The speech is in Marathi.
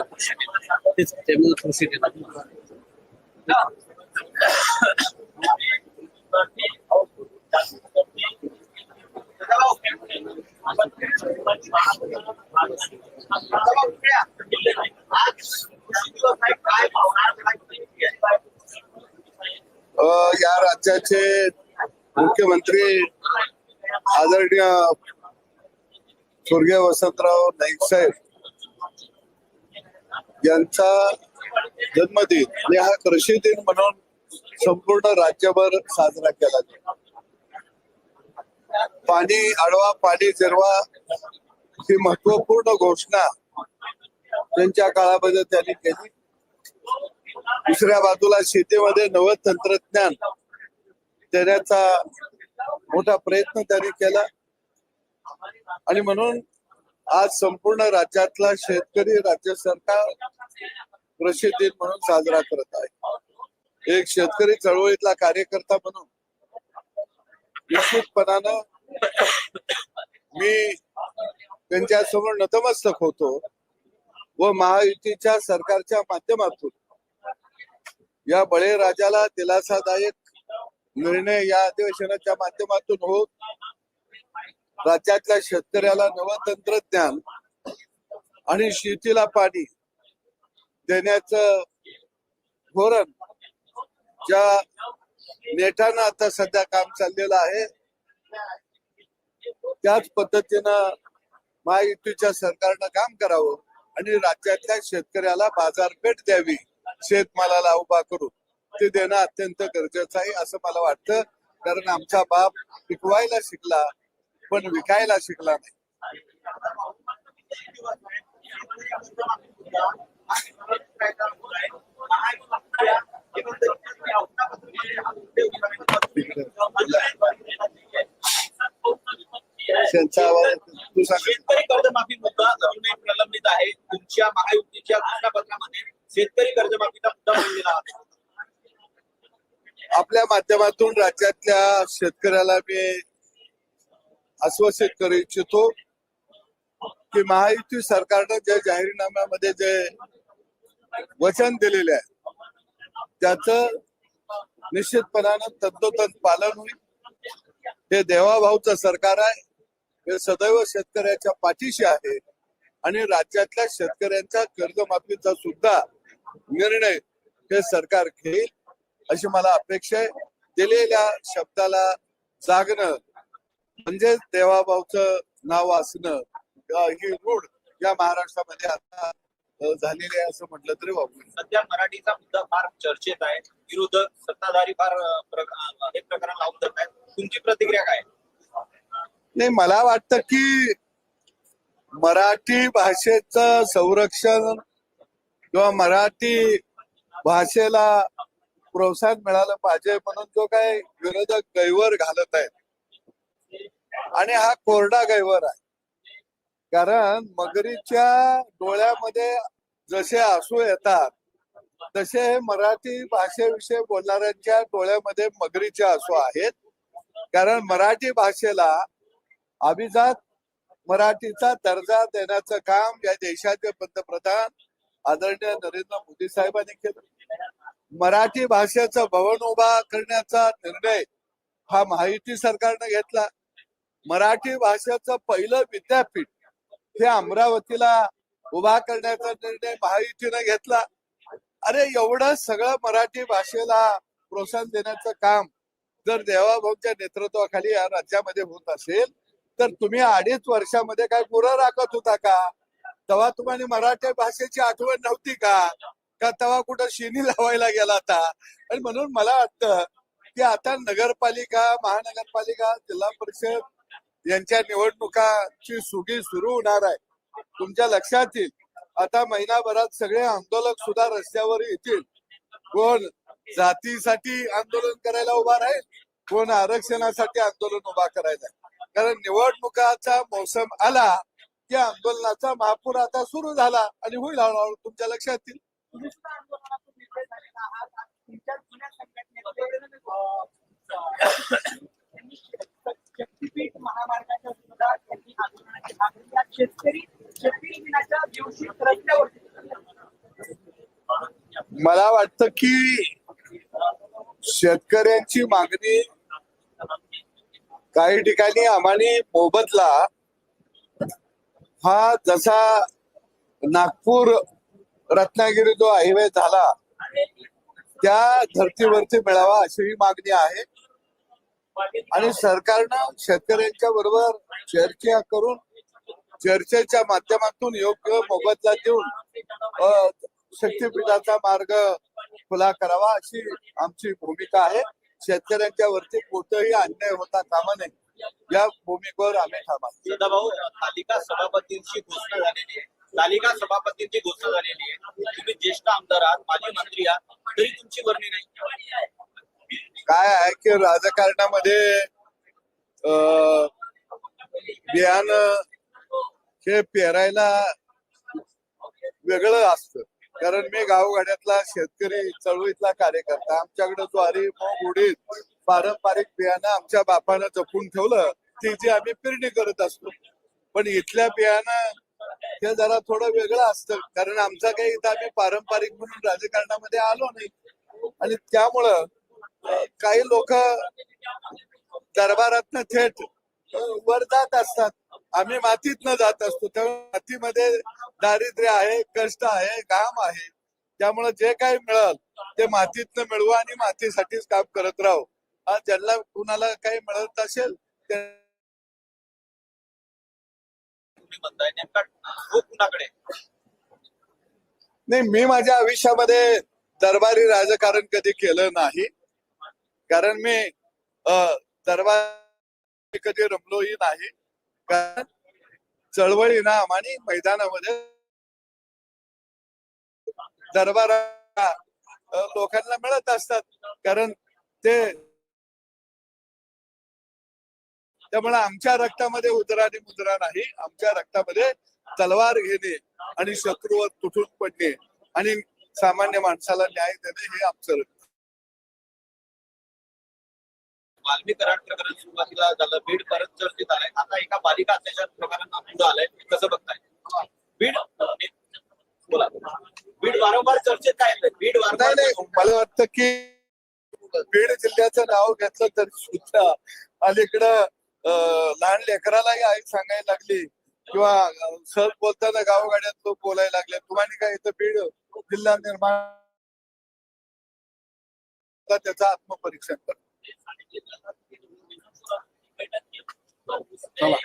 तेच त्यामुळे कृषी या राज्याचे मुख्यमंत्री आदरणीय स्वर्गीय वसंतराव नाईक साहेब यांचा जन्मदिन आणि हा कृषी दिन म्हणून संपूर्ण राज्यभर साजरा केला जातो. पाणी आडवा पाणी जिरवा ही महत्त्वपूर्ण घोषणा त्यांच्या काळामध्ये त्यांनी केली. दुसऱ्या बाजूला शेतीमध्ये नवं तंत्रज्ञान देण्याचा मोठा प्रयत्न त्यांनी केला. आणि म्हणून आज संपूर्ण राज्यातला शेतकरी राज्य सरकार कृषी दिन म्हणून साजरा करत आहे. एक शेतकरी चळवळीतला कार्यकर्ता म्हणून निश्चितपणानं मी त्यांच्यासमोर नतमस्तक होतो व महायुतीच्या सरकारच्या माध्यमातून या बळीराजाला दिलासादायक निर्णय या अधिवेशनाच्या माध्यमातून होत राज्यातल्या शेतकऱ्याला नवं तंत्रज्ञान आणि शेतीला पाणी देण्याचं धोरण ज्या नेटानं आता सध्या काम चाललेलं आहे त्याच पद्धतीनं महायुतीच्या सरकारनं काम करावं आणि राज्यातल्या शेतकऱ्याला बाजारपेठ द्यावी शेतमालाला उभा करून. ते देणं अत्यंत गरजेचं आहे असं मला वाटतं. कारण आमचा बाप पिकवायला शिकला पण विकायला शिकला नाही. तू सांग. शेतकरी कर्जमाफी मुद्दा अजूनही प्रलंबित आहे. तुमच्या महायुतीच्या घोषणापत्रामध्ये शेतकरी कर्जमाफीचा मुद्दा मांडलेला आहे. आपल्या माध्यमातून राज्यातल्या शेतकऱ्याला मी आश्वासित करू इच्छितो की महायुती सरकारनं जे जाहीरनाम्यामध्ये जे वचन दिलेले आहे त्याचं निश्चितपणानं तंतोतंत पालन होईल. हे देवाभाऊचं सरकार आहे. हे सदैव शेतकऱ्याच्या पाठीशी आहे. आणि राज्यातल्या शेतकऱ्यांच्या कर्जमाफीचा सुद्धा निर्णय हे सरकार घेईल अशी मला अपेक्षा आहे. दिलेल्या शब्दाला जागणं म्हणजे देवाभाऊचं नाव असणं ही रूढ या महाराष्ट्रामध्ये आता झालेली आहे असं म्हटलं तरी वापरू सध्या मराठीचा मुद्दा फार चर्चेत आहे. विरोधक सत्ताधारी फार हे प्रकरण लावून धरत आहेत. तुमची प्रतिक्रिया काय? नाही मला वाटतं की मराठी भाषेचं संरक्षण किंवा मराठी भाषेला प्रोत्साहन मिळालं पाहिजे म्हणून जो काय विरोधक गैवर घालत आहेत आणि हा कोरडा गैवर आहे. कारण मगरीच्या डोळ्यामध्ये जसे आसू येतात तसे हे मराठी भाषेविषयी बोलणाऱ्यांच्या डोळ्यामध्ये मगरीचे आसू आहेत. कारण मराठी भाषेला अभिजात मराठीचा दर्जा देण्याचं काम या देशाचे पंतप्रधान आदरणीय नरेंद्र मोदी साहेबांनी केलं. मराठी भाषेचं भवन उभा करण्याचा निर्णय हा माहिती सरकारनं घेतला. मराठी भाषेचं पहिलं विद्यापीठ हे अमरावतीला उभा करण्याचा निर्णय महायुतीनं घेतला. अरे एवढं सगळं मराठी भाषेला प्रोत्साहन देण्याचं काम जर देवाभाऊच्या नेतृत्वाखाली या राज्यामध्ये होत असेल तर तुम्ही अडीच वर्षामध्ये काय पुरं राखत होता का? तेव्हा तुम्हाला मराठी भाषेची आठवण नव्हती का? का तेव्हा कुठं शिनी लावायला गेला होता? आणि म्हणून मला वाटतं की आता नगरपालिका महानगरपालिका जिल्हा परिषद यांच्या निवडणुकाची सुगी सुरू होणार आहे. तुमच्या लक्षात येईल आता महिनाभरात सगळे आंदोलक सुद्धा रस्त्यावर येतील. कोण जातीसाठी आंदोलन करायला उभा राहील कोण आरक्षणासाठी आंदोलन उभा करायला. कारण निवडणुकाचा मोसम आला की आंदोलनाचा महापूर आता सुरू झाला आणि होईल हळूहळू. तुमच्या लक्षात येईल तुम्ही सुद्धा आंदोलनातून निर्णय झालेला आहात आणि तुमच्या जुन्या संघटनेचे अं, त्यांनी शक्तीपीठ महामार्गाच्या विरोधात त्यांनी आंदोलनाची हाक घेतली. आज शेतकरी शेतकरी दिनाच्या दिवशी रस्त्यावरती मला वाटतं की शेतकऱ्यांची मागणी काही ठिकाणी आम्हाला मोबदला हा जसा नागपूर रत्नागिरी जो हायवे झाला त्या धर्तीवरती मिळावा अशी ही मागणी आहे. आणि सरकारनं शेतकऱ्यांच्या बरोबर चर्चा करून चर्चेच्या माध्यमातून योग्य मोबदला देऊन शक्तीपीठाचा मार्ग खुला करावा अशी आमची भूमिका आहे. शेतकऱ्यांच्या वरती कोणताही अन्याय होता कामा नये. या भूमिकेवर आम्ही ठाम सदाभाऊ तालिका सभापतींची घोषणा झालेली आहे. तालिका सभापतींची घोषणा झालेली आहे. तुम्ही ज्येष्ठ आमदार आहात माजी मंत्री आहात तरी तुमची वर्णी नाही. काय आहे की राजकारणामध्ये अ, बियाणं हे पेरायला वेगळं असतं. कारण मी गावगाड्यातला शेतकरी चळवळीतला कार्यकर्ता आमच्याकडे ज्वारी मूग उडीद पारंपरिक बियाणं आमच्या बापानं जपून ठेवलं ती जी आम्ही पेरणी करत असतो. पण इथल्या बियाणं हे जरा थोडं वेगळं असतं. कारण आमचा काही इथं आम्ही पारंपरिक म्हणून राजकारणामध्ये आलो नाही. आणि त्यामुळं काही लोक दरबारातनं थेट वर जात असतात. आम्ही मातीतनं जात असतो. त्यामुळे मातीमध्ये दारिद्र्य आहे कष्ट आहे घाम आहे. त्यामुळे जे काही मिळेल ते मातीतनं मिळवू आणि मातीसाठीच काम करत राहू. हा ज्यांना कुणाला काही मिळत असेल ते हो कुणाकडे? नाही मी माझ्या आयुष्यामध्ये दरबारी राजकारण कधी केलं नाही. कारण मी अ, दरबार कधी रमलोही नाही. कारण चळवळी ना आम्हाने मैदानामध्ये दरबार लोकांना मिळत असतात. कारण ते त्यामुळे आमच्या रक्तामध्ये उदरा आणि मुद्रा नाही आमच्या रक्तामध्ये तलवार घेणे आणि शत्रूवर तुटून पडणे आणि सामान्य माणसाला न्याय देणे हे आमचं रक्त. कराड प्रकरण सुरुवातीला झालं. बीड परत चर्चेत आलंय. आता एका बालिका अत्याचार प्रकरणात पुढे आलंय. कसं बघताय? बीड बोला. बीड वारंवार चर्चेत काय बीड वारंवार नाही मला वाटतं की बीड जिल्ह्याचं नाव घेतलं तरी सुद्धा अलीकडं लहान लेकरालाही आई सांगायला लागली. किंवा सहज बोलताना गावगाड्यात लोक बोलायला लागले. तुम्हाला काय इथं बीड जिल्हा निर्माण त्याचं आत्मपरीक्षण करतो. चला